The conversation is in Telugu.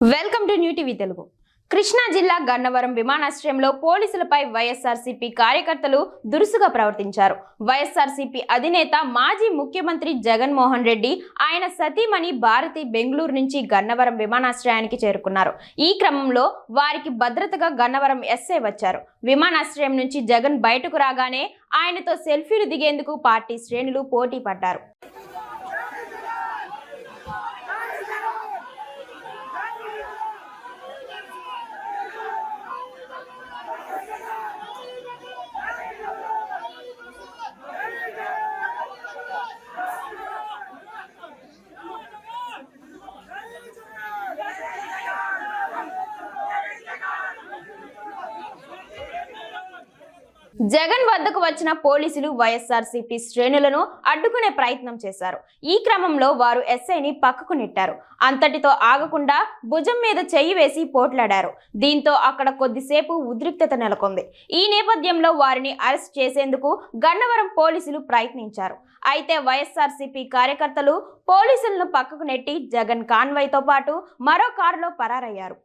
Welcome to new TV Telugu. Krishna జిల్లా గన్నవరం విమానాశ్రయంలో పోలీసులపై వైఎస్ఆర్సీపీ కార్యకర్తలు దురుసుగా ప్రవర్తించారు. వైఎస్ఆర్సీపీ అధినేత మాజీ ముఖ్యమంత్రి జగన్మోహన్ రెడ్డి ఆయన సతీమణి భారతి బెంగళూరు నుంచి గన్నవరం విమానాశ్రయానికి చేరుకున్నారు. ఈ క్రమంలో వారికి భద్రతగా గన్నవరం ఎస్ఐ వచ్చారు. విమానాశ్రయం నుంచి జగన్ బయటకు రాగానే ఆయనతో సెల్ఫీలు దిగేందుకు పార్టీ శ్రేణులు పోటీ పడ్డారు. జగన్ వద్దకు వచ్చిన పోలీసులు వైఎస్ఆర్సీపీ శ్రేణులను అడ్డుకునే ప్రయత్నం చేశారు. ఈ క్రమంలో వారు ఎస్ఐని పక్కకు నెట్టారు. అంతటితో ఆగకుండా భుజం మీద చెయ్యి వేసి పోట్లాడారు. దీంతో అక్కడ కొద్దిసేపు ఉద్రిక్తత నెలకొంది. ఈ నేపథ్యంలో వారిని అరెస్ట్ చేసేందుకు గన్నవరం పోలీసులు ప్రయత్నించారు. అయితే వైఎస్ఆర్సీపీ కార్యకర్తలు పోలీసులను పక్కకు నెట్టి జగన్ కాన్వాయ్తో పాటు మరో కారులో పరారయ్యారు.